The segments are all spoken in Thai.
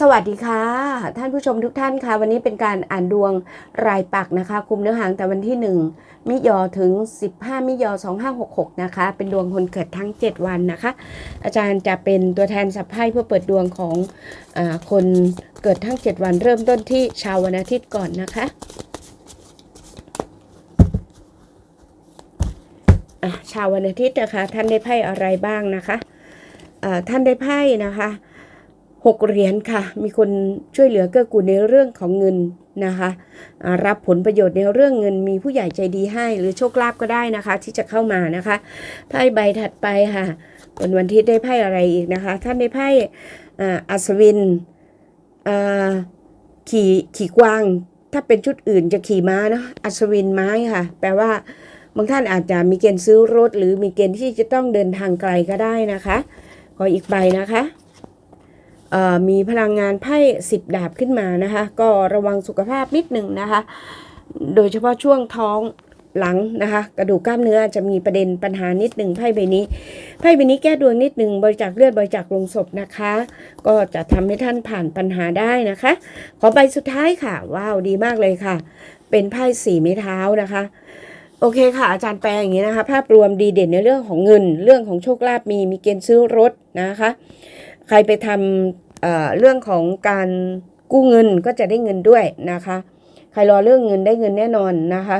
สวัสดีค่ะ ท่านผู้ชมทุกท่านค่ะ วันนี้เป็นการอ่านดวงรายปักนะคะ คุมเนื้อหางแต่วันที่ 1 มิยอถึง 15 มิยอ2566 นะคะ เป็นดวงคนเกิดทั้ง 7 วันนะคะ อาจารย์จะเป็นตัวแทนสับไพ่เพื่อเปิดดวงของอคนเกิดทั้ง 7 วันเริ่มต้นที่ชาววันอาทิตย์ก่อนนะคะชาววันอาทิตย์นะคะ ท่านได้ไพ่อะไรบ้างนะคะท่านได้ไพ่นะคะ หกเหรียญค่ะ มีคนช่วยเหลือเกื้อกูลในเรื่องของเงินนะคะรับผลประโยชน์ในเรื่องเงินมีผู้ใหญ่ใจดีให้ หรือโชคลาภก็ได้นะคะ ที่จะเข้ามานะคะไพ่ใบถัดไปค่ะวันวันที่ได้ไพ่อะไรอีกนะคะ ท่านได้ไพ่อัศวินขี่ขี่กวาง ถ้าเป็นชุดอื่นจะขี่ม้าเนอะอัศวินไม้ค่ะ แปลว่าบางท่านอาจจะมีเกณฑ์ซื้อรถ หรือมีเกณฑ์ที่จะต้องเดินทางไกลก็ได้นะคะขออีกใบนะคะ มีพลังงานไพ่สิบดาบขึ้นมานะคะ ก็ระวังสุขภาพนิดหนึ่งนะคะ โดยเฉพาะช่วงท้องหลังนะคะ กระดูกกล้ามเนื้อจะมีประเด็นปัญหานิดหนึ่งไพ่ใบนี้ไพ่ใบนี้แก้ดวงนิดหนึ่งบริจาคเลือดบริจาคลงศพนะคะ ก็จะทำให้ท่านผ่านปัญหาได้นะคะ ขอใบสุดท้ายค่ะ ว้าวดีมากเลยค่ะ เป็นไพ่สี่ไม้เท้านะคะโอเคค่ะ อาจารย์แปลอย่างนี้นะคะ ภาพรวมดีเด่นในเรื่องของเงิน เรื่องของโชคลาภมีมีเกณฑ์ซื้อรถนะคะ ใครไปทำเเรื่องของการกู้เงินก็จะได้เงินด้วยนะคะ ใครรอเรื่องเงินได้เงินแน่นอนนะคะ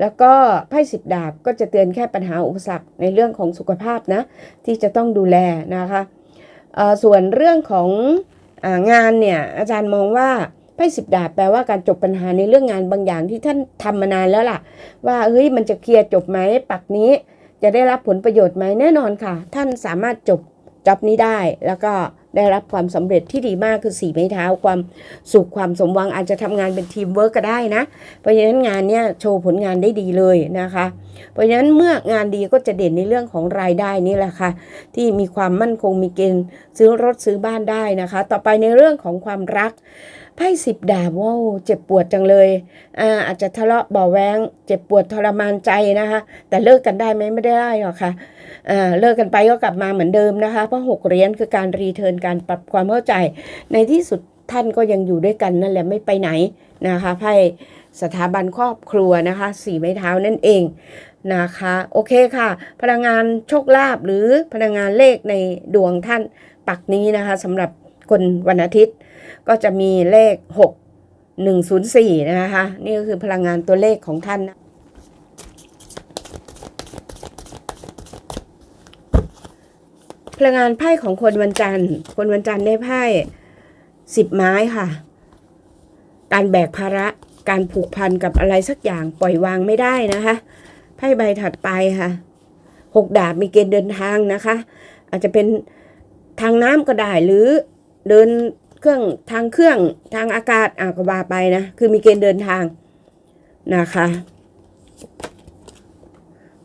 แล้วก็ไพ่สิบดาบก็จะเตือนแค่ปัญหาอุปสรรคในเรื่องของสุขภาพนะ ที่จะต้องดูแลนะคะส่วนเรื่องของอางานเนี่ยอาจารย์มองว่าไพ่สิบดาบแปลว่าการจบปัญหาในเรื่องงานบางอย่างที่ท่านทำมานานแล้วล่ะ ว่าเฮ้ยมันจะเคลียร์จบไหมปักนี้ จะได้รับผลประโยชน์ไหมแน่นอนค่ะ ท่านสามารถจบ จ็อบนี้ได้แล้วก็ได้รับความสำเร็จที่ดีมากคือสีไม้เท้าความสุขความสมหวังอาจจะทำงานเป็นทีมเวิร์กก็ได้นะ เพราะฉะนั้นงานเนี้ยโชว์ผลงานได้ดีเลยนะคะ เพราะฉะนั้นเมื่องานดีก็จะเด่นในเรื่องของรายได้นี่แหละค่ะ ที่มีความมั่นคงมีเกณฑ์ซื้อรถซื้อบ้านได้นะคะ ต่อไปในเรื่องของความรัก ไพ่สิบดาบว้าวเจ็บปวดจังเลยอ่าอาจจะทะเลาะเบาะแวงเจ็บปวดทรมานใจนะคะ แต่เลิกกันได้ไหมไม่ได้หรอกค่ะอ่าเลิกกันไปก็กลับมาเหมือนเดิมนะคะ เพราะหกเหรียญคือการรีเทิร์นการปรับความเข้าใจ ในที่สุดท่านก็ยังอยู่ด้วยกันนั่นแหละไม่ไปไหนนะคะไพ่สถาบันครอบครัวนะคะสี่ไม้เท้านั่นเองนะคะโอเคค่ะ พลังงานโชคลาภหรือพลังงานเลขในดวงท่านปักนี้นะคะสำหรับคนวันอาทิตย์ ก็จะมีเลข 6 104 นะคะ นี่ก็คือพลังงานตัวเลขของท่านนะพลังงานไพ่ของคนวันจันทร์ คนวันจันทร์ได้ไพ่สิบไม้ค่ะ การแบกภาระ การผูกพันกับอะไรสักอย่างปล่อยวางไม่ได้นะคะ ไพ่ใบถัดไปค่ะ หกดาบมีเกณฑ์เดินทางนะคะ อาจจะเป็นทางน้ำก็ได้หรือเดิน เครื่องทางเครื่องทางอากาศอะก็ว่าไปนะ คือมีเกณฑ์เดินทางนะคะ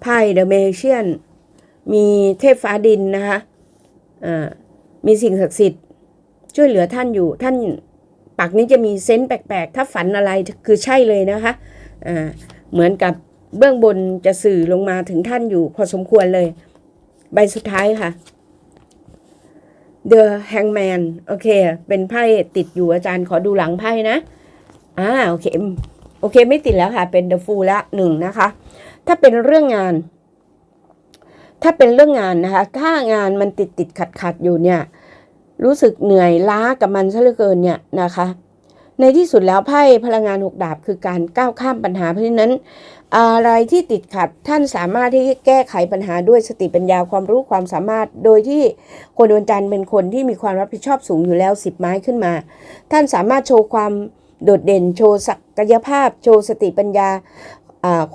ไพ่เดอะเมเชียนมีเทพฟ้าดินนะคะอ่ามีสิ่งศักดิ์สิทธิ์ช่วยเหลือท่านอยู่ท่านปักนี้จะมีเซนต์แปลกๆ ถ้าฝันอะไรคือใช่เลยนะคะอ่าเหมือนกับเบื้องบนจะสื่อลงมาถึงท่านอยู่พอสมควรเลย ใบสุดท้ายค่ะ The Hangman โอเค เป็นไพ่ติดอยู่อาจารย์ขอดูหลังไพ่นะ อ่า โอเค โอเค ไม่ติดแล้วค่ะ เป็น The Fool ละหนึ่งนะคะ ถ้าเป็นเรื่องงาน ถ้าเป็นเรื่องงานนะคะ ถ้างานมันติดติดขัดขัดอยู่เนี่ย รู้สึกเหนื่อยล้ากับมันซะเหลือเกินเนี่ยนะคะ ในที่สุดแล้วไพ่พลังงานหกดาบคือการก้าวข้ามปัญหา เพราะฉะนั้น อะไรที่ติดขัดท่านสามารถที่แก้ไขปัญหาด้วยสติปัญญาความรู้ความสามารถ โดยที่คนดวงจันทร์เป็นคนที่มีความรับผิดชอบสูงอยู่แล้วสิบไม้ขึ้นมา ท่านสามารถโชว์ความโดดเด่น โชว์ศักยภาพ โชว์สติปัญญา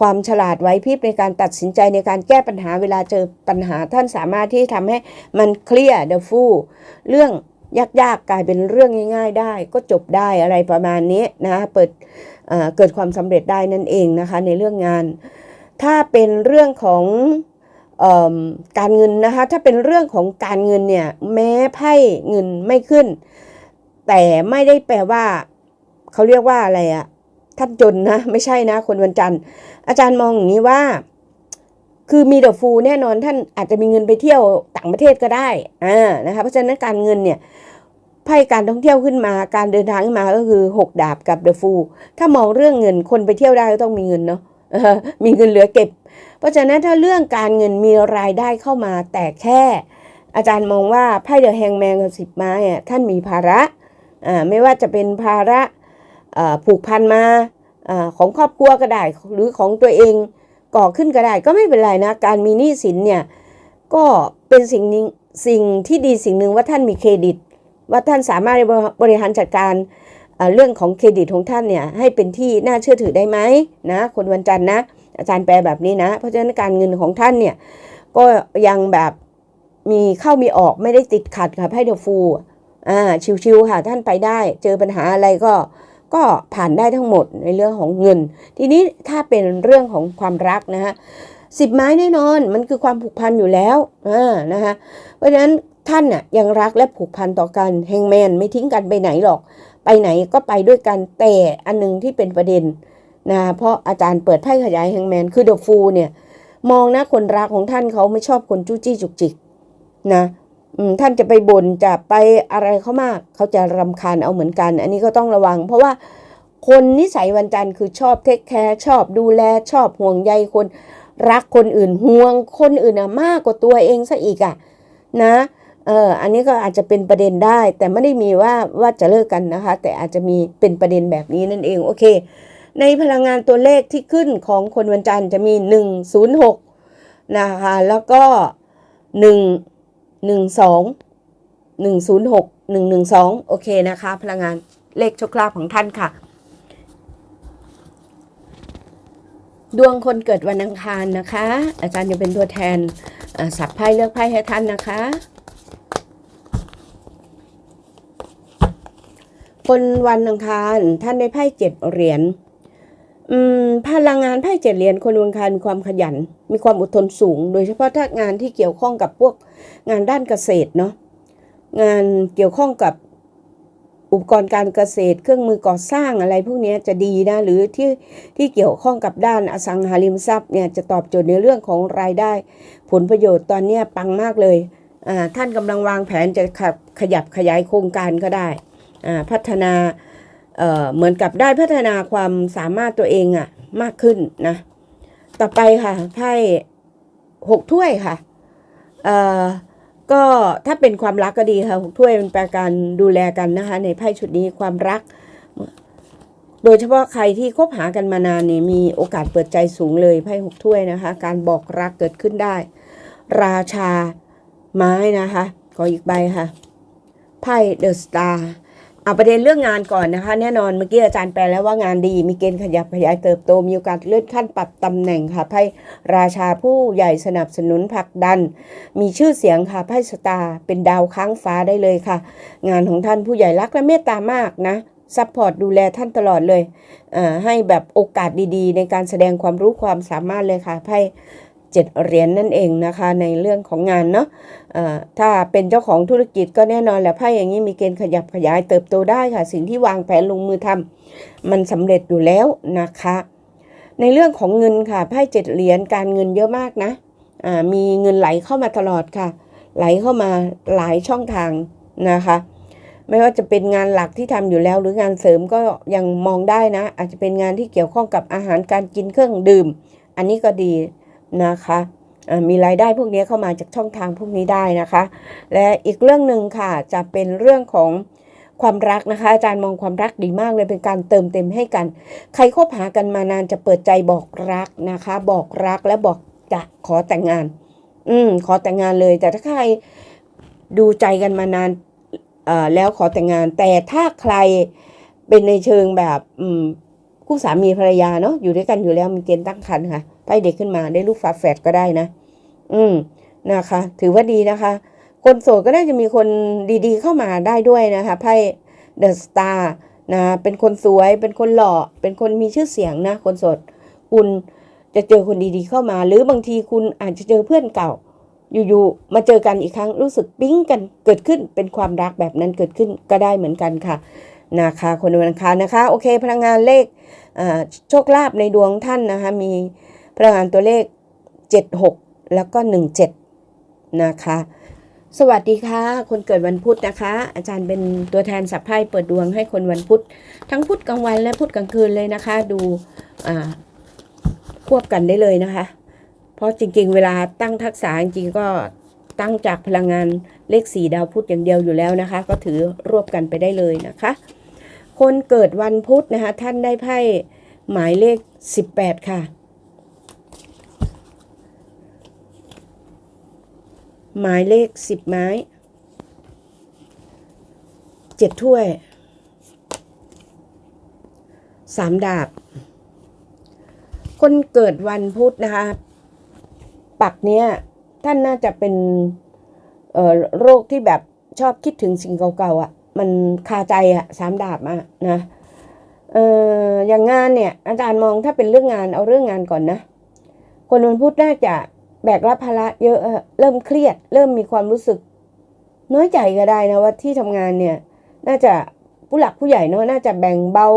ความฉลาดไหวพริบในการตัดสินใจในการแก้ปัญหาเวลาเจอปัญหาท่านสามารถที่ทำให้มันเคลียร์เดฟูเรื่อง ยากๆกลายเป็นเรื่องง่าย ๆ ได้ ก็จบได้อะไรประมาณนี้นะเปิดเกิดความสำเร็จได้นั่นเองนะคะในเรื่องงาน ถ้าเป็นเรื่องของเอการเงินนะคะถ้าเป็นเรื่องของการเงินเนี่ยแม้ไพ่เงินไม่ขึ้น แต่ไม่ได้แปลว่าเขาเรียกว่าอะไรอะท่านจนนะไม่ใช่นะคนวันจันทร์ อาจารย์มองอย่างนี้ว่า คือมีเดอะฟูลแน่นอนท่านอาจจะมีเงินไปเที่ยวต่างประเทศก็ได้อ่านะคะเพราะฉะนั้นการเงินเนี่ยไพ่การท่องเที่ยวขึ้นมาการเดินทางขึ้นมาก็คือ 6 ดาบกับเดอะฟูลถ้ามองเรื่องเงินคนไปเที่ยวได้ก็ต้องมีเงินเนาะมีเงินเหลือเก็บ เพราะฉะนั้นถ้าเรื่องการเงินมีรายได้เข้ามาแต่แค่ อาจารย์มองว่าไพ่เดอะแฮงแมนกับสิบไม้อะท่านมีภาระอ่าไม่ว่าจะเป็นภาระผูกพันมาอของครอบครัวก็ได้หรือของตัวเอง ก่อขึ้นก็ได้ ก็ไม่เป็นไรนะ การมีหนี้สินเนี่ยก็เป็นสิ่งหนึ่งสิ่งที่ดีสิ่งหนึ่งว่าท่านมีเครดิต ว่าท่านสามารถบริหารจัดการเรื่องของเครดิตของท่านเนี่ยให้เป็นที่น่าเชื่อถือได้ไหมนะคนวันจันทร์นะอาจารย์แปลแบบนี้นะ เพราะฉะนั้นการเงินของท่านเนี่ยก็ยังแบบมีเข้ามีออกไม่ได้ติดขัดค่ะไพ่เดฟูอ่าชิวๆค่ะท่านไปได้ เจอปัญหาอะไรก็ ก็ผ่านได้ทั้งหมดในเรื่องของเงิน ทีนี้ถ้าเป็นเรื่องของความรักนะฮะสิบไม้แน่นอนมันคือความผูกพันอยู่แล้วอ่านะคะเพราะฉะนั้นท่านน่ะยังรักและผูกพันต่อกันแฮงแมนไม่ทิ้งกันไปไหนหรอก ไปไหนก็ไปด้วยกันแต่อันหนึงที่เป็นประเด็นนะเพราะอาจารย์เปิดไพ่ขยายแฮงแมนคือเดอะฟูเนี่ยมองนะคนรักของท่านเขาไม่ชอบคนจู้จี้จุกจิกนะ ท่านจะไปบน่นจะไปอะไรเขามาก เขาจะรำคาญเอาเหมือนกัน อันนี้ก็ต้องระวัง เพราะว่าคนนิสัยวันจันทร์คือชอบเทคแคร์ชอบดูแลชอบห่วงใยคน รักคนอื่นห่วงคนอื่นอะมากกว่าตัวเองซะอีกอะนะเอออันนี้ก็อาจจะเป็นประเด็นได้ แต่ไม่ได้มีว่าว่าจะเลิกกันนะคะ แต่อาจจะมีเป็นประเด็นแบบนี้นั่นเองโอเค ในพลังงานตัวเลขที่ขึ้นของคนวันจันทร์จะมี 106นะคะแล้วก็ 1 1 2 106 112 โอเคนะคะ พลังงานเลขโชคลาภของท่านค่ะ ดวงคนเกิดวันอังคารนะคะ อาจารย์จะเป็นตัวแทนสับไพ่เลือกไพ่ให้ท่านนะคะ คนวันอังคารท่านได้ไพ่เจ็ดเหรียญ พลังงานไพ่เจ็ดเหรียญคนวนอังคารมีความขยัน มีความอดทนสูง โดยเฉพาะถ้างานที่เกี่ยวข้องกับพวกงานด้านเกษตรเนาะงานเกี่ยวข้องกับอุปกรณ์การเกษตร เครื่องมือก่อสร้างอะไรพวกนี้จะดีนะ หรือที่ที่เกี่ยวข้องกับด้านอสังหาริมทรัพย์เนี่ยจะตอบโจทย์ในเรื่องของรายได้ ผลประโยชน์ตอนนี้ปังมากเลยท่านกำลังวางแผนจะขับขยับขยายโครงการก็ได้พัฒนา เเหมือนกับได้พัฒนาความสามารถตัวเองอะมากขึ้นนะ ต่อไปค่ะไพ่หกถ้วยค่ะ เอ่อ ก็ถ้าเป็นความรักก็ดีค่ะหกถ้วยมันแปลการดูแลกันนะคะ ในไพ่ชุดนี้ความรัก โดยเฉพาะใครที่คบหากันมานานเนี่ยมีโอกาสเปิดใจสูงเลยไพ่หกถ้วยนะคะ การบอกรักเกิดขึ้นได้ ราชาไม้นะคะ ขออีกใบค่ะ ไพ่เดอะสตาร์ เอาประเด็นเรื่องงานก่อนนะคะ แน่นอนเมื่อกี้อาจารย์แปลแล้วว่างานดี มีเกณฑ์ขยับขยายเติบโต มีโอกาสเลื่อนขั้นปรับตำแหน่งค่ะไพ่ราชาผู้ใหญ่สนับสนุนผลักดัน มีชื่อเสียงค่ะไพ่สตาร์เป็นดาวค้างฟ้าได้เลยค่ะ งานของท่านผู้ใหญ่รักและเมตตามากนะซัพพอร์ตดูแลท่านตลอดเลยอ่าให้แบบโอกาสดีๆ ในการแสดงความรู้ความสามารถเลยค่ะไพ่ เจ็ดเหรียญนนั่นเองนะคะในเรื่องของงานเนาะอ่าถ้าเป็นเจ้าของธุรกิจก็แน่นอนแหละไพ่อย่างนี้มีเกณฑ์ขยับขยายเติบโตได้ค่ะ สิ่งที่วางแผนลงมือทำมันสำเร็จอยู่แล้วนะคะ ในเรื่องของเงินค่ะไพ่เจ็ดเหรียญการเงินเยอะมากนะอ่ามีเงินไหลเข้ามาตลอดค่ะ ไหลเข้ามาหลายช่องทางนะคะไม่ว่าจะเป็นงานหลักที่ทำอยู่แล้วหรืองานเสริมก็ยังมองได้นะ อาจจะเป็นงานที่เกี่ยวข้องกับอาหารการกินเครื่องดื่ม อันนี้ก็ดี นะคะมีรายได้พวกนี้เข้ามาจากช่องทางพวกนี้ได้นะคะ และอีกเรื่องหนึ่งค่ะจะเป็นเรื่องของความรักนะคะ อาจารย์มองความรักดีมากเลยเป็นการเติมเต็มให้กัน ใครคบหากันมานานจะเปิดใจบอกรักนะคะ บอกรักและบอกจะขอแต่งงาน อืมขอแต่งงานเลย แต่ถ้าใครดูใจกันมานานอ่อแล้วขอแต่งงาน แต่ถ้าใครเป็นในเชิงแบบ อืมคู่สามีภรรยาเนาะอยู่ด้วยกันอยู่แล้วมีเกณฑ์ตั้งครรภ์ค่ะ ไพ่เด็กขึ้นมาได้ลูกฝาแฝดก็ได้นะ อืมนะคะ ถือว่าดีนะคะ คนโสดก็น่าจะมีคนดีๆเข้ามาได้ด้วยนะคะไพ่เดอะสตาร์นะเป็นคนสวย เป็นคนหล่อ เป็นคนมีชื่อเสียงนะ คนโสดคุณจะเจอคนดีๆเข้ามา หรือบางทีคุณอาจจะเจอเพื่อนเก่า อยู่ๆมาเจอกันอีกครั้งรู้สึกปิ๊งกันเกิดขึ้นเป็นความรักแบบนั้นเกิดขึ้นก็ได้เหมือนกันค่ะนะคะคนวันอังคารนะคะ โอเค พลังงานเลขโชคลาภในดวงท่านนะคะมี พลังงานตัวเลข 76 แล้วก็ 17 นะคะ สวัสดีค่ะ คนเกิดวันพุธนะคะ อาจารย์เป็นตัวแทนสับไพ่เปิดดวงให้คนวันพุธ ทั้งพุธกลางวันและพุธกลางคืนเลยนะคะ ดูควบกันได้เลยนะคะ เพราะจริงๆ เวลาตั้งทักษะจริงๆก็ตั้งจากพลังงานเลขสี่ดาวพุธอย่างเดียวอยู่แล้วนะคะ ก็ถือรวบกันไปได้เลยนะคะ คนเกิดวันพุธนะคะ ท่านได้ไพ่หมายเลข 18 ค่ะ หมายเลข10ไม้เจ็ดถ้วยสามดาบ คนเกิดวันพุธนะคะ ปักเนี้ยท่านน่าจะเป็นเอ่อโรคที่แบบชอบคิดถึงสิ่งเก่าๆอะ่ะ มันคาใจอะ่ะสามดาบอะนะเอออย่างงานเนี่ย อาจารย์มองถ้าเป็นเรื่องงานเอาเรื่องงานก่อนนะ คนวันพุธน่าจะ แบกรับภาระเยอะเริ่มเครียด เริ่มมีความรู้สึก น้อยใจก็ได้นะว่าที่ทำงานเนี่ย น่าจะผู้หลักผู้ใหญ่เนาะน่าจะแบ่งเบา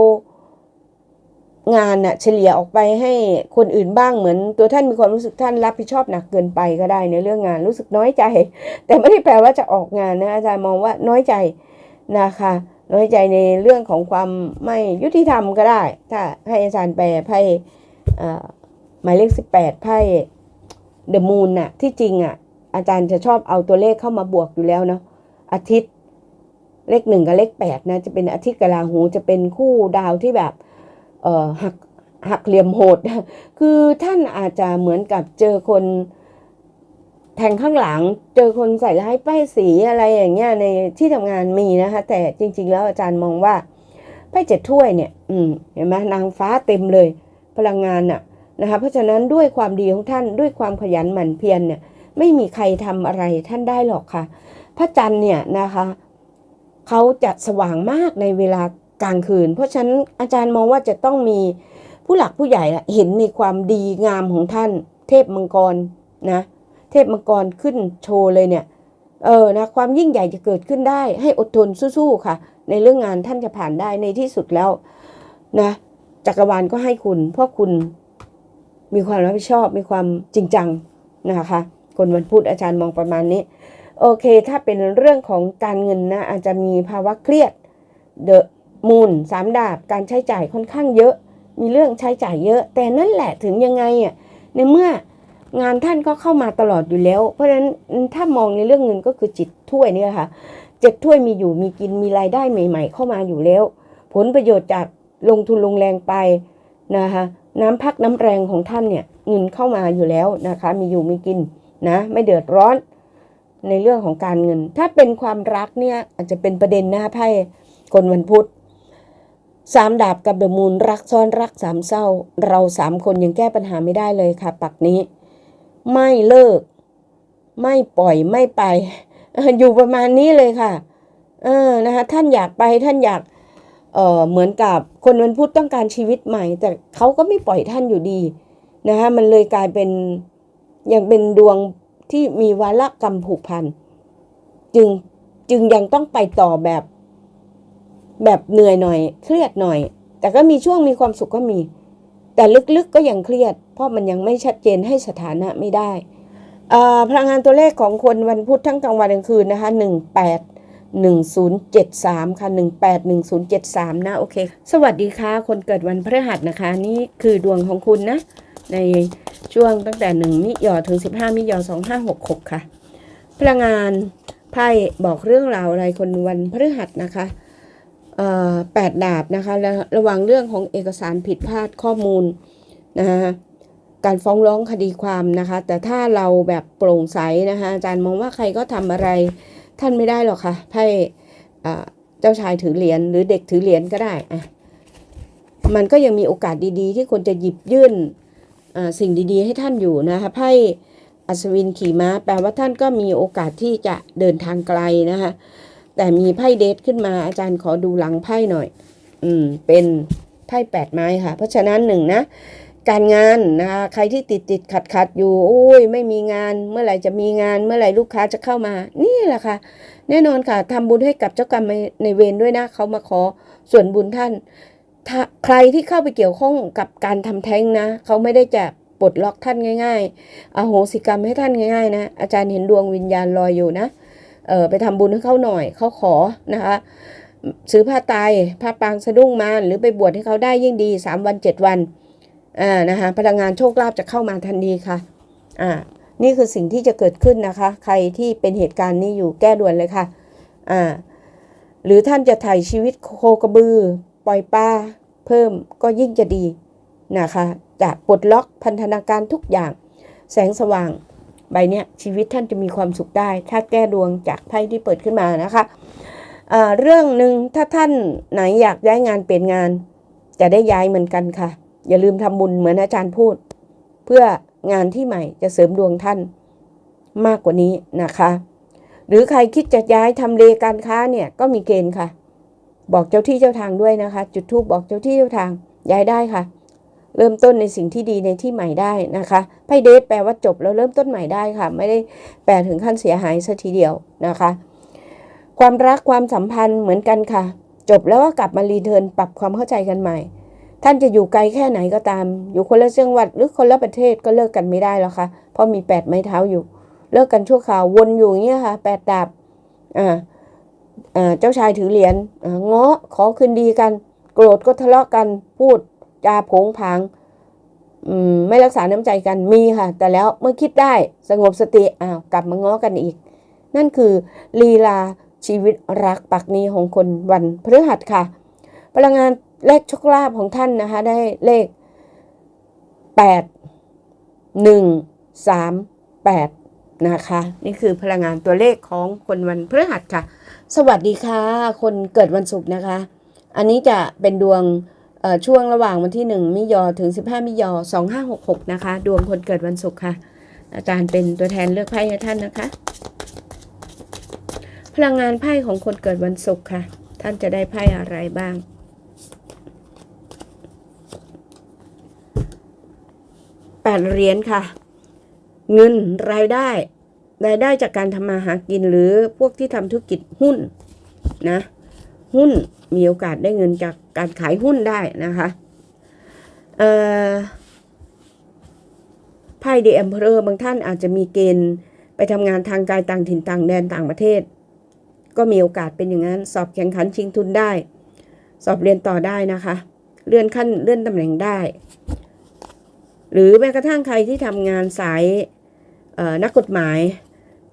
งานน่ะเฉลี่ยออกไปให้คนอื่นบ้างเหมือน ตัวท่านมีความรู้สึกท่านรับผิดชอบหนักเกินไปก็ได้ในเรื่องงานรู้สึกน้อยใจ แต่ไม่ได้แปลว่าจะออกงานนะอาจารย์มองว่าน้อยใจนะคะ น้อยใจในเรื่องของความไม่ยุติธรรมก็ได้ ถ้าให้อาจารย์แปลไพ่หมายเลขสิบแปดไพ่ เดอะมูนน่ะที่จริงอะอาจารย์จะชอบเอาตัวเลขเข้ามาบวกอยู่แล้วเนาะอาทิตย์เลขหนึ่งกับเลขแปดนะจะเป็นอาทิตย์กับราหูจะเป็นคู่ดาวที่แบบเอ่อหักหักเหลี่ยมโหด คือท่านอาจจะเหมือนกับเจอคนแทงข้างหลัง เจอคนใส่ร้ายป้ายสีอะไรอย่างเงี้ยในที่ทำงานมีนะคะ แต่จริง ๆ แล้วอาจารย์มองว่าไพ่เจ็ดถ้วยเนี่ย อืมเห็นไหมนางฟ้าเต็มเลย พลังงานน่ะ นะคะเพราะฉะนั้นด้วยความดีของท่านด้วยความขยันหมั่นเพียรเนี่ยไม่มีใครทำอะไรท่านได้หรอกค่ะ พระจันทร์เนี่ยนะคะเขาจะสว่างมากในเวลากลางคืน เพราะฉะนั้นอาจารย์มองว่าจะต้องมีผู้หลักผู้ใหญ่เห็นในความดีงามของท่าน เทพมังกรนะเทพมังกรขึ้นโชว์เลยเนี่ยเออนะความยิ่งใหญ่จะเกิดขึ้นได้ให้อดทนสู้ๆค่ะ ในเรื่องงานท่านจะผ่านได้ในที่สุดแล้วนะจักรวาลก็ให้คุณเพราะคุณ มีความรับผิดชอบ มีความจริงจังนะคะ คนวันพุธอาจารย์มองประมาณนี้ โอเค ถ้าเป็นเรื่องของการเงินนะ อาจจะมีภาวะเครียด เดอะมูลสามดาบ การใช้จ่ายค่อนข้างเยอะ มีเรื่องใช้จ่ายเยอะ แต่นั่นแหละถึงยังไงอะ ในเมื่องานท่านก็เข้ามาตลอดอยู่แล้ว เพราะฉะนั้นถ้ามองในเรื่องเงินก็คือจิตถ้วยเนี่ยค่ะเจ็ดถ้วยมีอยู่มีกินมีรายได้ใหม่ ๆ เข้ามาอยู่แล้ว ผลประโยชน์จากลงทุนลงแรงไปนะคะ น้ำพักน้ำแรงของท่านเนี่ยเงินเข้ามาอยู่แล้วนะคะ มีอยู่มีกินนะ ไม่เดือดร้อนในเรื่องของการเงิน ถ้าเป็นความรักเนี่ยอาจจะเป็นประเด็นนะคะไพ่คนวันพุธสามดาบกับเดอมูนรักซ้อนรักสามเศร้า เราสามคนยังแก้ปัญหาไม่ได้เลยค่ะ ปักนี้ ไม่เลิก ไม่ปล่อยไม่ไป อยู่ประมาณนี้เลยค่ะ เออนะคะท่านอยากไปท่านอยาก เออเหมือนกับคนวันพุธต้องการชีวิตใหม่ แต่เขาก็ไม่ปล่อยท่านอยู่ดีนะคะมันเลยกลายเป็นยังเป็นดวงที่มีวาระกรรมผูกพันจึงจึงยังต้องไปต่อแบบ แบบเหนื่อยหน่อย เครียดหน่อย แต่ก็มีช่วงมีความสุขก็มี แต่ลึกๆก็ยังเครียด เพราะมันยังไม่ชัดเจนให้สถานะไม่ได้อ่าพลังงานตัวเลขของคนวันพุธทั้งกลางวันกลางคืนนะคะหนึ่งแปด หนึ่งศูนย์เจ็ดสามค่ะหนึ่งแปดหนึ่งศูนย์เจ็ดสามนะ โอเค สวัสดีค่ะ คนเกิดวันพฤหัสนะคะ นี่คือดวงของคุณนะ ในช่วงตั้งแต่หนึ่งมิยอถึงสิบห้ามิยอสองห้าหกหกค่ะ พลังงานไพ่บอกเรื่องราวอะไรคนวันพฤหัสนะคะเอ่อแปดดาบนะคะและระวังเรื่องของเอกสารผิดพลาดข้อมูลนะคะการฟ้องร้องคดีความนะคะ แต่ถ้าเราแบบโปร่งใสนะคะอาจารย์มองว่าใครก็ทำอะไร ท่านไม่ได้หรอกค่ะไพ่เจ้าชายถือเหรียญหรือเด็กถือเหรียญก็ได้อะมันก็ยังมีโอกาสดีๆ ที่คนจะหยิบยื่นสิ่งดีๆ ให้ท่านอยู่นะคะไพ่อัศวินขี่ม้า แปลว่าท่านก็มีโอกาสที่จะเดินทางไกลนะคะแต่มีไพ่เดทขึ้นมาอาจารย์ขอดูหลังไพ่หน่อย อืม เป็นไพ่แปดไม้ค่ะ เพราะฉะนั้นหนึ่งนะ การงานนะคะใครที่ติดติดขัดขัดอยู่โอ้ยไม่มีงานเมื่อไหร่จะมีงานเมื่อไหร่ลูกค้าจะเข้ามา นี่แหละค่ะ แน่นอนค่ะทำบุญให้กับเจ้ากรรมในเวรด้วยนะเขามาขอส่วนบุญท่านถ้าใครที่เข้าไปเกี่ยวข้องกับการทำแท้งนะเขาไม่ได้จะปลดล็อกท่านง่ายๆอโหสิกรรมให้ท่านง่ายๆนะอาจารย์เห็นดวงวิญญาณลอยอยู่นะเออไปทำบุญให้เขาหน่อยเขาขอนะคะซื้อผ้าไตรผ้าปางสะดุ้งมารหรือไปบวชให้เขาได้ยิ่งดีสามวันเจ็ดวัน อ่านะคะพลังงานโชคลาภจะเข้ามาทันทีค่ะอ่านี่คือสิ่งที่จะเกิดขึ้นนะคะ ใครที่เป็นเหตุการณ์นี้อยู่แก้ด่วนเลยค่ะอ่าหรือท่านจะถ่ายชีวิตโคกระบือ ปล่อยปลาเพิ่มก็ยิ่งจะดีนะคะจะปลดล็อกพันธนาการทุกอย่าง แสงสว่างใบเนี้ยชีวิตท่านจะมีความสุขได้ ถ้าแก้ดวงจากไพ่ที่เปิดขึ้นมานะคะเอ่อเรื่องหนึ่งถ้าท่านไหนอยากย้ายงานเปลี่ยนงาน จะได้ย้ายเหมือนกันค่ะ อย่าลืมทำบุญเหมือนอาจารย์พูด เพื่องานที่ใหม่จะเสริมดวงท่านมากกว่านี้นะคะ หรือใครคิดจะย้ายทำเลการค้าเนี่ยก็มีเกณฑ์ค่ะ บอกเจ้าที่เจ้าทางด้วยนะคะ จุดทูปบอกเจ้าที่เจ้าทางย้ายได้ค่ะ เริ่มต้นในสิ่งที่ดีในที่ใหม่ได้นะคะไพ่เดทแปลว่าจบแล้วเริ่มต้นใหม่ได้ค่ะ ไม่ได้แปลถึงขั้นเสียหายสัทีเดียวนะคะ ความรักความสัมพันธ์เหมือนกันค่ะ จบแล้วก็กลับมารีเทิร์นปรับความเข้าใจกันใหม่ ท่านจะอยู่ไกลแค่ไหนก็ตาม อยู่คนละจังหวัดหรือคนละประเทศก็เลิกกันไม่ได้แล้วค่ะ เพราะมีแปดไม้เท้าอยู่ เลิกกันชั่วคราววนอยู่อย่างเงี้ยค่ะแปดดาบอ่าอ่าเจ้าชายถือเหรียญอ่าง้อขอคืนดีกัน โกรธก็ทะเลาะกันพูดจาผงผางอืมไม่รักษาน้ำใจกันมีค่ะ แต่แล้วเมื่อคิดได้สงบสติอ้าวกลับมาง้อกันอีก นั่นคือลีลาชีวิตรักปักนี้ของคนวันพฤหัสค่ะ พลังงาน เลขโชคลาภของท่านนะคะ ได้เลข 8 1 3 8 นะคะ นี่คือพลังงานตัวเลขของคนวันพฤหัสค่ะ สวัสดีค่ะ คนเกิดวันศุกร์นะคะ อันนี้จะเป็นดวงช่วงระหว่างวันที่ 1 มิยอถึง 15 มิยอ 2566 นะคะ ดวงคนเกิดวันศุกร์ค่ะ อาจารย์เป็นตัวแทนเลือกไพ่ให้ท่านนะคะ พลังงานไพ่ของคนเกิดวันศุกร์ค่ะ ท่านจะได้ไพ่อะไรบ้าง แปดเหรียญค่ะ เงินรายได้ รายได้จากการทำมาหากินหรือพวกที่ทำธุรกิจหุ้นนะหุ้นมีโอกาสได้เงินจากการขายหุ้นได้นะคะเอ่อไพ่เดอมเพอร์บางท่านอาจจะมีเกณฑ์ไปทำงานทางกายต่างถิ่นต่างแดนต่างประเทศ ก็มีโอกาสเป็นอย่างนั้น สอบแข่งขันชิงทุนได้ สอบเรียนต่อได้นะคะ เลื่อนขั้นเลื่อนตำแหน่งได้ หรือแม้กระทั่งใครที่ทำงานสายนักกฎหมาย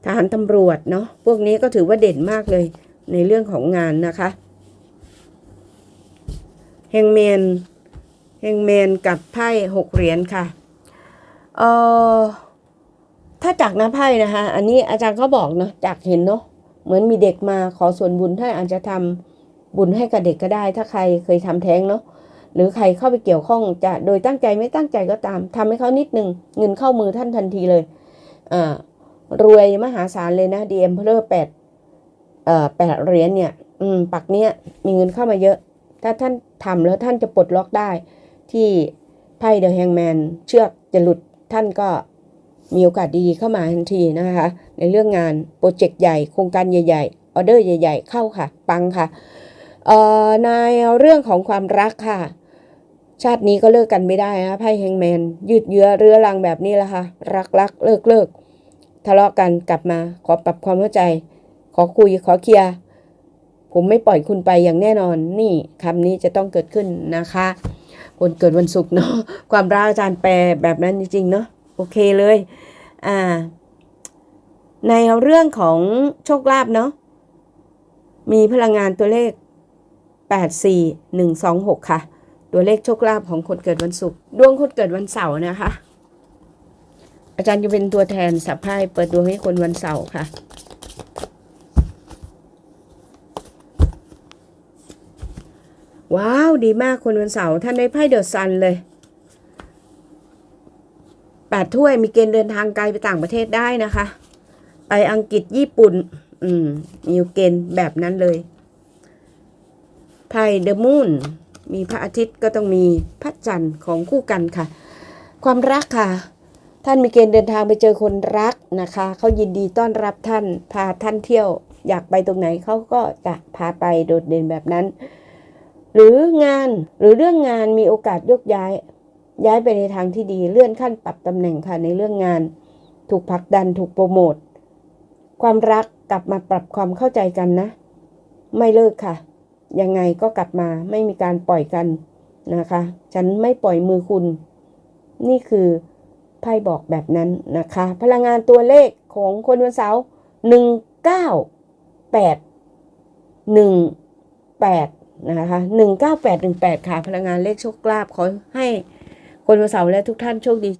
ทหารตำรวจเนาะพวกนี้ก็ถือว่าเด่นมากเลยในเรื่องของงานนะคะเฮงเมนเฮงเมนกับไพ่หกเหรียญค่ะเอ่อถ้าจากหน้าไพ่นะคะ อันนี้อาจารย์เขาบอกเนาะจากเห็นเนาะเหมือนมีเด็กมาขอส่วนบุญท่านอาจจะทำบุญให้กับเด็กก็ได้ ถ้าใครเคยทำแท้งเนาะ หรือใครเข้าไปเกี่ยวข้องจะโดยตั้งใจไม่ตั้งใจก็ตามทำให้เขานิดนึงเงินเข้ามือท่านทันทีเลยอ่ารวยมหาศาลเลยนะดีเอ็มเพลอร์แปดเอ่อแปดเหรียญเนี่ย อืมปักเนี้ยมีเงินเข้ามาเยอะ ถ้าท่านทำแล้วท่านจะปลดล็อกได้ ที่ไพ่เดอะแฮงแมนเชือกจะหลุดท่านก็มีโอกาสดีๆเข้ามาทันทีนะคะ ในเรื่องงานโปรเจกต์ใหญ่ โครงการใหญ่ๆออเดอร์ใหญ่ ๆ เข้าค่ะ ปังค่ะเอ่อในเรื่องของความรักค่ะ ชาตินี้ก็เลิกกันไม่ได้นะไพ่แฮงแมน ยืดเยื้อเรื้อรังแบบนี้แหละค่ะ รักรักเลิกเลิกทะเลาะกันกลับมา ขอปรับความเข้าใจ ขอคุยขอเคลียร์ผมไม่ปล่อยคุณไปอย่างแน่นอนนี่คำนี้จะต้องเกิดขึ้นนะคะคนเกิดวันศุกร์เนาะความรักอาจารย์แปลแบบนั้นจริงๆเนาะโอเคเลยอ่าในเรื่องของโชคลาภเนาะมีพลังงานตัวเลข 84126 ค่ะ ตัวเลขโชคลาภของคนเกิดวันศุกร์ดวงคนเกิดวันเสาร์นะคะ อาจารย์จะเป็นตัวแทนสับไพ่เปิดดวงให้คนวันเสาร์ค่ะว้าว ดีมากคนวันเสาร์ท่านได้ไพ่เดอะซันเลยแปดถ้วยมีเกณฑ์เดินทางไกลไปต่างประเทศได้นะคะ ไปอังกฤษญี่ปุ่น อืมมีเกณฑ์แบบนั้นเลยไพ่เดอะมูน มีพระอาทิตย์ก็ต้องมีพระจันทร์ของคู่กันค่ะ ความรักค่ะ ท่านมีเกณฑ์เดินทางไปเจอคนรักนะคะเขายินดีต้อนรับท่านพาท่านเที่ยว อยากไปตรงไหนเขาก็จะพาไปโดดเด่นแบบนั้น หรืองานหรือเรื่องงานมีโอกาสยกย้าย ย้ายไปในทางที่ดีเลื่อนขั้นปรับตำแหน่งค่ะในเรื่องงาน ถูกผลักดันถูกโปรโมทความรักกลับมาปรับความเข้าใจกันนะ ไม่เลิกค่ะ ยังไงก็กลับมาไม่มีการปล่อยกันนะคะ ฉันไม่ปล่อยมือคุณ นี่คือไพ่บอกแบบนั้นนะคะ พลังงานตัวเลขของคนวันเสาร์หนึ่งเก้าแปดหนึ่งแปดนะคะหนึ่งเก้าแปดหนึ่งแปดค่ะ พลังงานเลขโชคลาภขอให้คนวันเสาร์และทุกท่านโชคดี